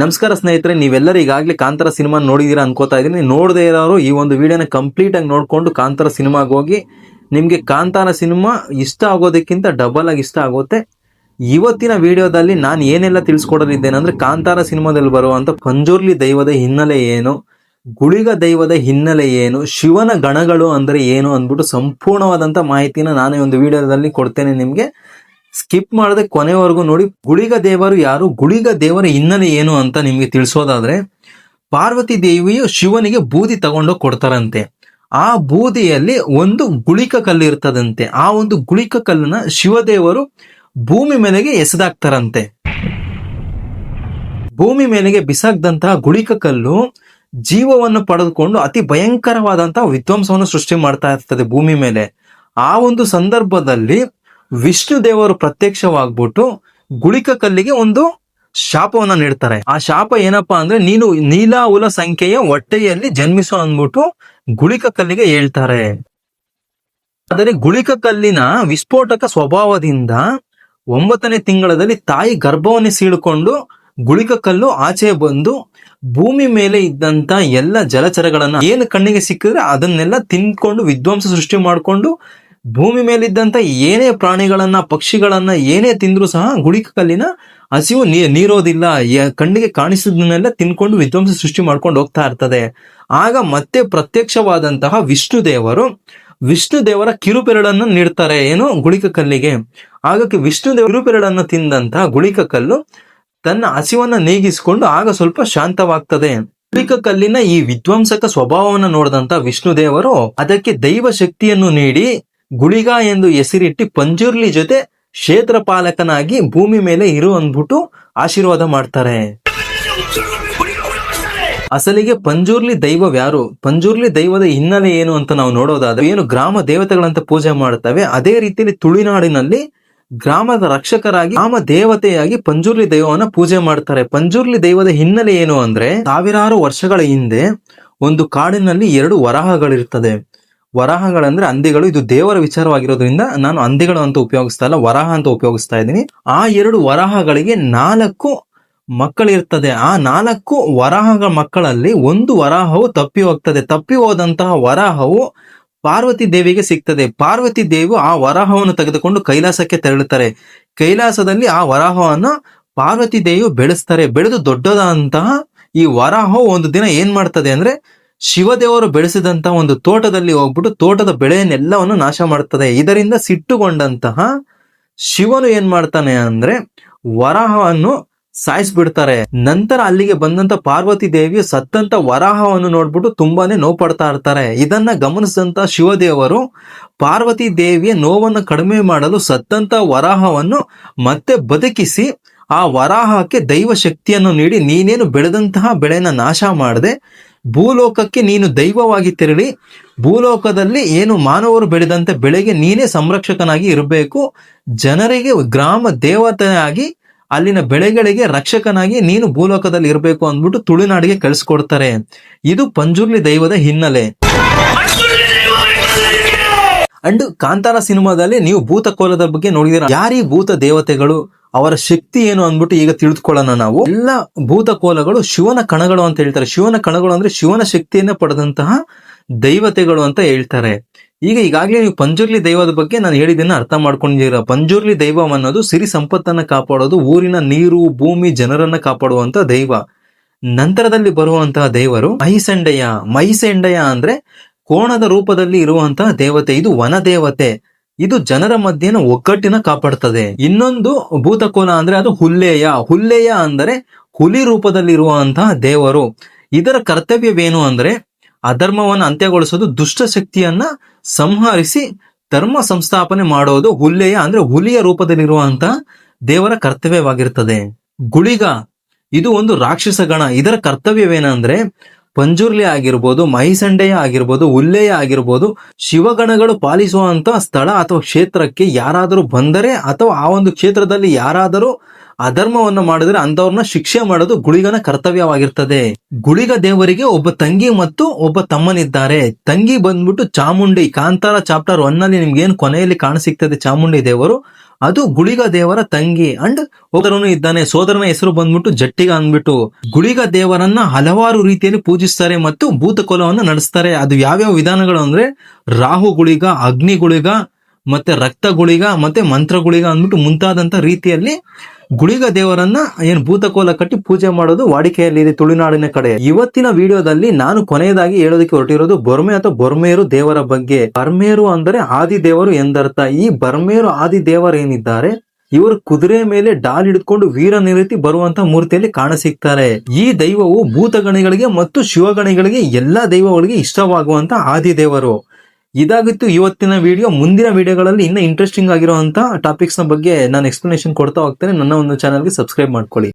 ನಮಸ್ಕಾರ ಸ್ನೇಹಿತರೆ, ನೀವೆಲ್ಲರೂ ಈಗಾಗಲೇ ಕಾಂತಾರ ಸಿನಿಮಾ ನೋಡಿದೀರಾ ಅನ್ಕೋತಾ ಇದ್ದೀನಿ. ನೋಡದೇ ಇರೋರು ಈ ಒಂದು ವಿಡಿಯೋನ ಕಂಪ್ಲೀಟ್ ಆಗಿ ನೋಡ್ಕೊಂಡು ಕಾಂತಾರ ಸಿನಿಮಾಗೆ ಹೋಗಿ, ನಿಮ್ಗೆ ಕಾಂತಾರ ಸಿನಿಮಾ ಇಷ್ಟ ಆಗೋದಕ್ಕಿಂತ ಡಬಲ್ ಆಗಿ ಇಷ್ಟ ಆಗುತ್ತೆ. ಇವತ್ತಿನ ವಿಡಿಯೋದಲ್ಲಿ ನಾನು ಏನೆಲ್ಲ ತಿಳಿಸ್ಕೊಡಲಿದ್ದೇನೆ ಅಂದ್ರೆ ಕಾಂತಾರ ಸಿನಿಮಾದಲ್ಲಿ ಬರುವಂತ ಪಂಜುರ್ಲಿ ದೈವದ ಹಿನ್ನೆಲೆ ಏನು, ಗುಳಿಗ ದೈವದ ಹಿನ್ನೆಲೆ ಏನು, ಶಿವನ ಗಣಗಳು ಅಂದ್ರೆ ಏನು ಅಂದ್ಬಿಟ್ಟು ಸಂಪೂರ್ಣವಾದಂತ ಮಾಹಿತಿನ ನಾನು ಒಂದು ವಿಡಿಯೋದಲ್ಲಿ ಕೊಡ್ತೇನೆ ನಿಮ್ಗೆ. ಸ್ಕಿಪ್ ಮಾಡದೆ ಕೊನೆವರೆಗೂ ನೋಡಿ, ಗುಳಿಗ ದೇವರು ಯಾರು? ಗುಳಿಗ ದೇವರ ಹಿನ್ನೆಲೆ ಏನು ಅಂತ ನಿಮಗೆ ತಿಳಿಸೋದಾದ್ರೆ, ಪಾರ್ವತಿ ದೇವಿಯು ಶಿವನಿಗೆ ಬೂದಿ ತಗೊಂಡೋಗಿ ಕೊಡ್ತಾರಂತೆ. ಆ ಬೂದಿಯಲ್ಲಿ ಒಂದು ಗುಳಿಕ ಕಲ್ಲು ಇರ್ತದಂತೆ. ಆ ಒಂದು ಗುಳಿಕ ಕಲ್ಲನ್ನ ಶಿವದೇವರು ಭೂಮಿ ಮೇಲೆಗೆ ಎಸೆದಾಕ್ತಾರಂತೆ. ಭೂಮಿ ಮೇಲೆಗೆ ಬಿಸಾಕ್ದಂತಹ ಗುಳಿಕ ಕಲ್ಲು ಜೀವವನ್ನು ಪಡೆದುಕೊಂಡು ಅತಿ ಭಯಂಕರವಾದಂತಹ ವಿಧ್ವಂಸವನ್ನು ಸೃಷ್ಟಿ ಮಾಡ್ತಾ ಇರ್ತದೆ ಭೂಮಿ ಮೇಲೆ. ಆ ಒಂದು ಸಂದರ್ಭದಲ್ಲಿ ವಿಷ್ಣು ದೇವರು ಪ್ರತ್ಯಕ್ಷವಾಗ್ಬಿಟ್ಟು ಗುಳಿಕ ಕಲ್ಲಿಗೆ ಒಂದು ಶಾಪವನ್ನ ನೀಡ್ತಾರೆ. ಆ ಶಾಪ ಏನಪ್ಪಾ ಅಂದ್ರೆ ನೀನು ಉಲ ಸಂಖ್ಯೆಯ ಹೊಟ್ಟೆಯಲ್ಲಿ ಜನ್ಮಿಸು ಅಂದ್ಬಿಟ್ಟು ಗುಳಿಕ ಕಲ್ಲಿಗೆ ಹೇಳ್ತಾರೆ. ಆದರೆ ಗುಳಿಕ ಕಲ್ಲಿನ ವಿಸ್ಫೋಟಕ ಸ್ವಭಾವದಿಂದ ಒಂಬತ್ತನೇ ತಿಂಗಳಲ್ಲಿ ತಾಯಿ ಗರ್ಭವನ್ನು ಸೀಳ್ಕೊಂಡು ಗುಳಿಕ ಕಲ್ಲು ಆಚೆ ಬಂದು ಭೂಮಿ ಮೇಲೆ ಇದ್ದಂತ ಎಲ್ಲ ಜಲಚರಗಳನ್ನ ಏನು ಕಣ್ಣಿಗೆ ಸಿಕ್ಕಿದ್ರೆ ಅದನ್ನೆಲ್ಲ ತಿನ್ಕೊಂಡು ವಿಧ್ವಂಸ ಸೃಷ್ಟಿ ಮಾಡಿಕೊಂಡು ಭೂಮಿ ಮೇಲಿದ್ದಂತ ಏನೇ ಪ್ರಾಣಿಗಳನ್ನ, ಪಕ್ಷಿಗಳನ್ನ ಏನೇ ತಿಂದ್ರು ಸಹ ಗುಳಿಕ ಕಲ್ಲಿನ ಹಸಿವು ನೀ, ನೀರೋದಿಲ್ಲ. ಕಣ್ಣಿಗೆ ಕಾಣಿಸಿದನ್ನೆಲ್ಲ ತಿನ್ಕೊಂಡು ವಿಧ್ವಂಸ ಸೃಷ್ಟಿ ಮಾಡ್ಕೊಂಡು ಹೋಗ್ತಾ ಇರ್ತದೆ. ಆಗ ಮತ್ತೆ ಪ್ರತ್ಯಕ್ಷವಾದಂತಹ ವಿಷ್ಣು ದೇವರು, ವಿಷ್ಣು ದೇವರ ಕಿರುಪೆರಳನ್ನು ನೀಡ್ತಾರೆ. ಏನು? ಗುಳಿಕ ಕಲ್ಲಿಗೆ. ಆಗಕ್ಕೆ ವಿಷ್ಣು ದೇವ ಕಿರುಪೆರಳನ್ನು ತಿಂದಂತಹ ಗುಳಿಕ ಕಲ್ಲು ತನ್ನ ಹಸಿವನ್ನ ನೀಗಿಸಿಕೊಂಡು ಆಗ ಸ್ವಲ್ಪ ಶಾಂತವಾಗ್ತದೆ. ಗುಳಿಕ ಕಲ್ಲಿನ ಈ ವಿಧ್ವಂಸಕ ಸ್ವಭಾವವನ್ನು ನೋಡಿದಂತ ವಿಷ್ಣು ದೇವರು ಅದಕ್ಕೆ ದೈವ ಶಕ್ತಿಯನ್ನು ನೀಡಿ ಗುಳಿಗ ಎಂದು ಹೆಸರಿಟ್ಟು ಪಂಜುರ್ಲಿ ಜೊತೆ ಕ್ಷೇತ್ರ ಪಾಲಕನಾಗಿ ಭೂಮಿ ಮೇಲೆ ಇರು ಅಂದ್ಬಿಟ್ಟು ಆಶೀರ್ವಾದ ಮಾಡ್ತಾರೆ. ಅಸಲಿಗೆ ಪಂಜುರ್ಲಿ ದೈವ ಯಾರು? ಪಂಜುರ್ಲಿ ದೈವದ ಹಿನ್ನೆಲೆ ಏನು ಅಂತ ನಾವು ನೋಡೋದಾದ್ರೆ, ಏನು ಗ್ರಾಮ ದೇವತೆಗಳಂತ ಪೂಜೆ ಮಾಡುತ್ತವೆ ಅದೇ ರೀತಿಯಲ್ಲಿ ತುಳುನಾಡಿನಲ್ಲಿ ಗ್ರಾಮದ ರಕ್ಷಕರಾಗಿ, ಗ್ರಾಮ ದೇವತೆಯಾಗಿ ಪಂಜುರ್ಲಿ ದೈವವನ್ನ ಪೂಜೆ ಮಾಡ್ತಾರೆ. ಪಂಜುರ್ಲಿ ದೈವದ ಹಿನ್ನೆಲೆ ಏನು ಅಂದ್ರೆ, ಸಾವಿರಾರು ವರ್ಷಗಳ ಹಿಂದೆ ಒಂದು ಕಾಡಿನಲ್ಲಿ ಎರಡು ವರಾಹಗಳಿರ್ತದೆ. ವರಾಹಗಳಂದ್ರೆ ಅಂದಿಗಳು. ಇದು ದೇವರ ವಿಚಾರವಾಗಿರೋದ್ರಿಂದ ನಾನು ಅಂದಿಗಳು ಅಂತ ಉಪಯೋಗಿಸ್ತಾ ಇಲ್ಲ, ವರಾಹ ಅಂತ ಉಪಯೋಗಿಸ್ತಾ ಇದ್ದೀನಿ. ಆ ಎರಡು ವರಾಹಗಳಿಗೆ ನಾಲ್ಕು ಮಕ್ಕಳಿರ್ತದೆ. ಆ ನಾಲ್ಕು ವರಾಹಗಳ ಮಕ್ಕಳಲ್ಲಿ ಒಂದು ವರಾಹವು ತಪ್ಪಿ ಹೋಗ್ತದೆ. ತಪ್ಪಿ ಹೋದಂತಹ ವರಾಹವು ಪಾರ್ವತಿ ದೇವಿಗೆ ಸಿಗ್ತದೆ. ಪಾರ್ವತಿ ದೇವಿ ಆ ವರಾಹವನ್ನು ತೆಗೆದುಕೊಂಡು ಕೈಲಾಸಕ್ಕೆ ತೆರಳುತ್ತಾರೆ. ಕೈಲಾಸದಲ್ಲಿ ಆ ವರಾಹವನ್ನು ಪಾರ್ವತಿ ದೇವಿಯು ಬೆಳೆಸ್ತಾರೆ. ಬೆಳೆದು ದೊಡ್ಡದಾದಂತಹ ಈ ವರಾಹವು ಒಂದು ದಿನ ಏನ್ ಮಾಡ್ತದೆ ಅಂದ್ರೆ ಶಿವದೇವರು ಬೆಳೆಸಿದಂತಹ ಒಂದು ತೋಟದಲ್ಲಿ ಹೋಗ್ಬಿಟ್ಟು ತೋಟದ ಬೆಳೆಯನ್ನೆಲ್ಲವನ್ನು ನಾಶ ಮಾಡ್ತದೆ. ಇದರಿಂದ ಸಿಟ್ಟುಗೊಂಡಂತಹ ಶಿವನು ಏನ್ ಮಾಡ್ತಾನೆ ಅಂದ್ರೆ ವರಾಹವನ್ನು ಸಾಯಿಸ್ಬಿಡ್ತಾರೆ. ನಂತರ ಅಲ್ಲಿಗೆ ಬಂದಂತ ಪಾರ್ವತಿ ದೇವಿಯು ಸತ್ತಂತ ವರಾಹವನ್ನು ನೋಡ್ಬಿಟ್ಟು ತುಂಬಾನೇ ನೋವು ಪಡ್ತಾ ಇರ್ತಾರೆ. ಇದನ್ನ ಗಮನಿಸಿದಂತ ಶಿವದೇವರು ಪಾರ್ವತಿ ದೇವಿಯ ನೋವನ್ನು ಕಡಿಮೆ ಮಾಡಲು ಸತ್ತಂತ ವರಾಹವನ್ನು ಮತ್ತೆ ಬದುಕಿಸಿ ಆ ವರಾಹಕ್ಕೆ ದೈವ ಶಕ್ತಿಯನ್ನು ನೀಡಿ ನೀನೇನು ಬೆಳೆದಂತಹ ಬೆಳೆನ ನಾಶ ಮಾಡದೆ ಭೂಲೋಕಕ್ಕೆ ನೀನು ದೈವವಾಗಿ ತೆರಳಿ, ಭೂಲೋಕದಲ್ಲಿ ಏನು ಮಾನವರು ಬೆಳೆದಂತೆ ಬೆಳೆಗೆ ನೀನೇ ಸಂರಕ್ಷಕನಾಗಿ ಇರಬೇಕು. ಜನರಿಗೆ ಗ್ರಾಮ ದೇವತೆಯಾಗಿ, ಅಲ್ಲಿನ ಬೆಳೆಗಳಿಗೆ ರಕ್ಷಕನಾಗಿ ನೀನು ಭೂಲೋಕದಲ್ಲಿ ಇರಬೇಕು ಅಂದ್ಬಿಟ್ಟು ತುಳುನಾಡಿಗೆ ಕಳಿಸ್ಕೊಡ್ತಾರೆ. ಇದು ಪಂಜುರ್ಲಿ ದೈವದ ಹಿನ್ನೆಲೆ. ಅಂಡ್ ಕಾಂತಾರ ಸಿನಿಮಾದಲ್ಲಿ ನೀವು ಭೂತ ಕೋಲದ ಬಗ್ಗೆ ನೋಡಿದಿರ. ಯಾರೀ ಭೂತ ದೇವತೆಗಳು, ಅವರ ಶಕ್ತಿ ಏನು ಅಂದ್ಬಿಟ್ಟು ಈಗ ತಿಳಿದುಕೊಳ್ಳೋಣ ನಾವು. ಎಲ್ಲ ಭೂತ ಕೋಲಗಳು ಶಿವನ ಕಣಗಳು ಅಂತ ಹೇಳ್ತಾರೆ. ಶಿವನ ಕಣಗಳು ಅಂದ್ರೆ ಶಿವನ ಶಕ್ತಿಯನ್ನ ಪಡೆದಂತಹ ದೈವತೆಗಳು ಅಂತ ಹೇಳ್ತಾರೆ. ಈಗ ಈಗಾಗಲೇ ನೀವು ಪಂಜುರ್ಲಿ ದೈವದ ಬಗ್ಗೆ ನಾನು ಹೇಳಿದ್ದನ್ನ ಅರ್ಥ ಮಾಡ್ಕೊಂಡಿರ ಪಂಜುರ್ಲಿ ದೈವ ಅನ್ನೋದು ಸಿರಿ ಸಂಪತ್ತನ್ನ ಕಾಪಾಡೋದು, ಊರಿನ ನೀರು, ಭೂಮಿ, ಜನರನ್ನ ಕಾಪಾಡುವಂತ ದೈವ. ನಂತರದಲ್ಲಿ ಬರುವಂತಹ ದೇವರು ಮಹಿಸಂಡಯ್ಯ. ಮಹಿಸಂಡಯ್ಯ ಅಂದ್ರೆ ಕೋಣದ ರೂಪದಲ್ಲಿ ಇರುವಂತಹ ದೇವತೆ, ಇದು ವನ ದೇವತೆ ಇದು ಜನರ ಮಧ್ಯೆನ ಒಗ್ಗಟ್ಟಿನ ಕಾಪಾಡ್ತದೆ. ಇನ್ನೊಂದು ಭೂತಕೋನ ಅಂದ್ರೆ ಅದು ಹುಲ್ಲೇಯ. ಹುಲ್ಲೇಯ ಅಂದರೆ ಹುಲಿ ರೂಪದಲ್ಲಿ ಇರುವಂತಹ ದೇವರು. ಇದರ ಕರ್ತವ್ಯವೇನು ಅಂದ್ರೆ ಅಧರ್ಮವನ್ನು ಅಂತ್ಯಗೊಳಿಸೋದು, ದುಷ್ಟ ಶಕ್ತಿಯನ್ನ ಸಂಹರಿಸಿ ಧರ್ಮ ಸಂಸ್ಥಾಪನೆ ಮಾಡೋದು ಹುಲ್ಲೆಯ ಅಂದ್ರೆ ಹುಲಿಯ ರೂಪದಲ್ಲಿರುವಂತಹ ದೇವರ ಕರ್ತವ್ಯವಾಗಿರ್ತದೆ. ಗುಳಿಗ, ಇದು ಒಂದು ರಾಕ್ಷಸ ಗಣ ಇದರ ಕರ್ತವ್ಯವೇನಂದ್ರೆ ಪಂಜುರ್ಲಿ ಆಗಿರ್ಬೋದು, ಮಹಿಸಂಡೆಯ ಆಗಿರ್ಬೋದು, ಉಲ್ಲೆಯ ಆಗಿರ್ಬೋದು, ಶಿವಗಣಗಳು ಪಾಲಿಸುವಂತ ಸ್ಥಳ ಅಥವಾ ಕ್ಷೇತ್ರಕ್ಕೆ ಯಾರಾದರೂ ಬಂದರೆ ಅಥವಾ ಆ ಒಂದು ಕ್ಷೇತ್ರದಲ್ಲಿ ಯಾರಾದರೂ ಅಧರ್ಮವನ್ನು ಮಾಡಿದ್ರೆ ಅಂತವ್ರನ್ನ ಶಿಕ್ಷೆ ಮಾಡೋದು ಗುಳಿಗನ ಕರ್ತವ್ಯವಾಗಿರ್ತದೆ. ಗುಳಿಗ ದೇವರಿಗೆ ಒಬ್ಬ ತಂಗಿ ಮತ್ತು ಒಬ್ಬ ತಮ್ಮನಿದ್ದಾರೆ. ತಂಗಿ ಬಂದ್ಬಿಟ್ಟು ಚಾಮುಂಡಿ, ಕಾಂತಾರ ಚಾಪ್ಟರ್ ಒನ್ನಲ್ಲಿ ನಿಮ್ಗೆ ಏನ್ ಕೊನೆಯಲ್ಲಿ ಕಾಣಸಿಗ್ತದೆ ಚಾಮುಂಡಿ ದೇವರು? ಅದು ಗುಳಿಗ ದೇವರ ತಂಗಿ ಅಂಡ್ ಸೋದರನು ಇದ್ದಾನೆ. ಸೋದರನ ಹೆಸರು ಬಂದ್ಬಿಟ್ಟು ಜಟ್ಟಿಗ ಅಂದ್ಬಿಟ್ಟು. ಗುಳಿಗ ದೇವರನ್ನ ಹಲವಾರು ರೀತಿಯಲ್ಲಿ ಪೂಜಿಸ್ತಾರೆ ಮತ್ತು ಭೂತಕೋಲವನ್ನು ನಡೆಸ್ತಾರೆ. ಅದು ಯಾವ್ಯಾವ ವಿಧಾನಗಳು ಅಂದ್ರೆ ರಾಹು ಗುಳಿಗ, ಅಗ್ನಿ ಗುಳಿಗ, ಮತ್ತೆ ರಕ್ತ ಗುಳಿಗ, ಮತ್ತೆ ಮಂತ್ರ ಗುಳಿಗ ಅಂದ್ಬಿಟ್ಟು ಮುಂತಾದಂತ ರೀತಿಯಲ್ಲಿ ಗುಳಿಗ ದೇವರನ್ನ ಏನ್ ಭೂತಕೋಲ ಕಟ್ಟಿ ಪೂಜೆ ಮಾಡೋದು ವಾಡಿಕೆಯಲ್ಲಿ ಇದೆ, ತುಳುನಾಡಿನ ಕಡೆ. ಇವತ್ತಿನ ವಿಡಿಯೋದಲ್ಲಿ ನಾನು ಕೊನೆಯದಾಗಿ ಹೇಳೋದಕ್ಕೆ ಹೊರಟಿರೋದು ಬೊರ್ಮೆ ಅಥವಾ ಬೊರ್ಮೇರು ದೇವರ ಬಗ್ಗೆ. ಬರ್ಮೇರು ಅಂದರೆ ಆದಿ ದೇವರು ಎಂದರ್ಥ. ಈ ಬರ್ಮೇರು ಆದಿ ದೇವರು ಏನಿದ್ದಾರೆ ಇವರು ಕುದುರೆ ಮೇಲೆ ಡಾಲ್ ಹಿಡ್ಕೊಂಡು ವೀರನ ರೀತಿ ಬರುವಂತ ಮೂರ್ತಿಯಲ್ಲಿ ಕಾಣಸಿಗ್ತಾರೆ. ಈ ದೈವವು ಭೂತಗಣಿಗಳಿಗೆ ಮತ್ತು ಶಿವಗಣಿಗಳಿಗೆ ಎಲ್ಲಾ ದೈವಗಳಿಗೆ ಇಷ್ಟವಾಗುವಂತ ಆದಿ ದೇವರು ಇದಾಗಿತ್ತು ಇವತ್ತಿನ ವಿಡಿಯೋ ಮುಂದಿನ ವಿಡಿಯೋಗಳಲ್ಲಿ ಇನ್ನ ಇಂಟ್ರೆಸ್ಟಿಂಗ್ ಆಗಿರುವಂತಹ ಟಾಪಿಕ್ಸ್ನ ಬಗ್ಗೆ ನಾನು ಎಕ್ಸ್ಪ್ಲನೇಷನ್ ಕೊಡ್ತಾ ಹೋಗ್ತೇನೆ. ನನ್ನ ಒಂದು ಚಾನಲ್ಗೆ ಸಬ್ಸ್ಕ್ರೈಬ್ ಮಾಡ್ಕೊಳ್ಳಿ.